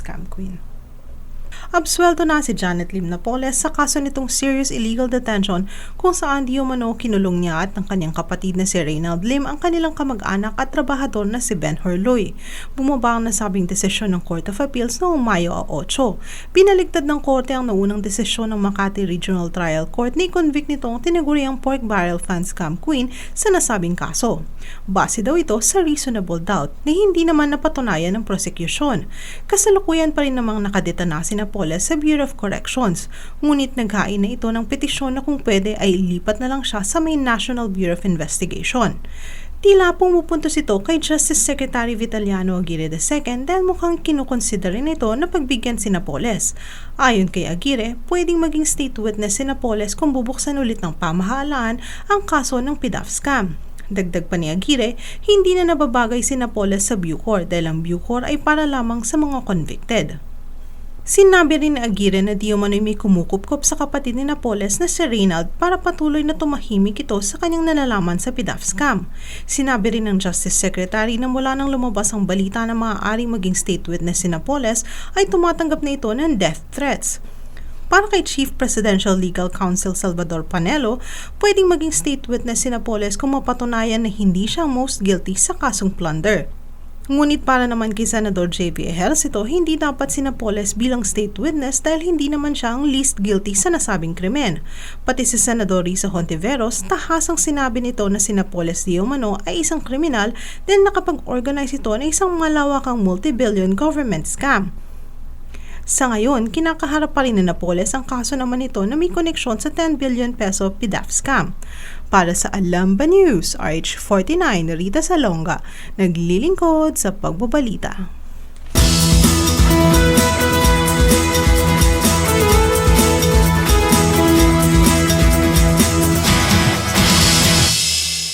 scam queen. Absuelto na si Janet Lim Napoles sa kaso nitong serious illegal detention kung saan di umano kinulong niya at ng kanyang kapatid na si Reynald Lim ang kanilang kamag-anak at trabahador na si Ben Horloy. Bumaba ang nasabing desisyon ng Court of Appeals noong Mayo 8. Pinaligtad ng korte ang naunang desisyon ng Makati Regional Trial Court ni convict nitong tinaguriang pork barrel fan scam queen sa nasabing kaso. Base daw ito sa reasonable doubt na hindi naman napatunayan ng prosecution. Kasalukuyan pa rin namang nakadetana si Napoles sa Bureau of Corrections, ngunit naghain na ito ng petisyon na kung pwede ay ilipat na lang siya sa may National Bureau of Investigation. Tila pumupuntos ito kay Justice Secretary Vitaliano Aguirre II dahil mukhang kinukonsidera nito na pagbigyan si Napoles. Ayon kay Aguirre, pwedeng maging state witness si Napoles kung bubuksan ulit ng pamahalaan ang kaso ng PDAF scam. Dagdag pa ni Aguirre, hindi na nababagay si Napoles sa Bucor dahil ang Bucor ay para lamang sa mga convicted. Sinabi rin ni Aguirre na di umano'y may kumukupkop sa kapatid ni Napoles na si Reynald para patuloy na tumahimik ito sa kanyang nalalaman sa PDAF scam. Sinabi rin ng Justice Secretary na mula nang lumabas ang balita na maaaring maging state witness si Napoles ay tumatanggap na ito ng death threats. Para kay Chief Presidential Legal Counsel Salvador Panelo, pwedeng maging state witness si Napoles kung mapatunayan na hindi siya most guilty sa kasong plunder. Ngunit para naman kay Senador J.V. Ejercito, hindi dapat si Napoles bilang state witness dahil hindi naman siya ang least guilty sa nasabing krimen. Pati si Senador Risa Hontiveros, tahasang sinabi nito na si Napoles Di Umano ay isang kriminal dahil nakapag-organize ito ng isang malawakang multi-billion government scam. Sa ngayon, kinakaharap pa rin ni Napoles ang kaso naman ito na may koneksyon sa 10 billion peso PDAF scam. Para sa Alamba News, RH49, Rita Salonga, naglilingkod sa pagbabalita.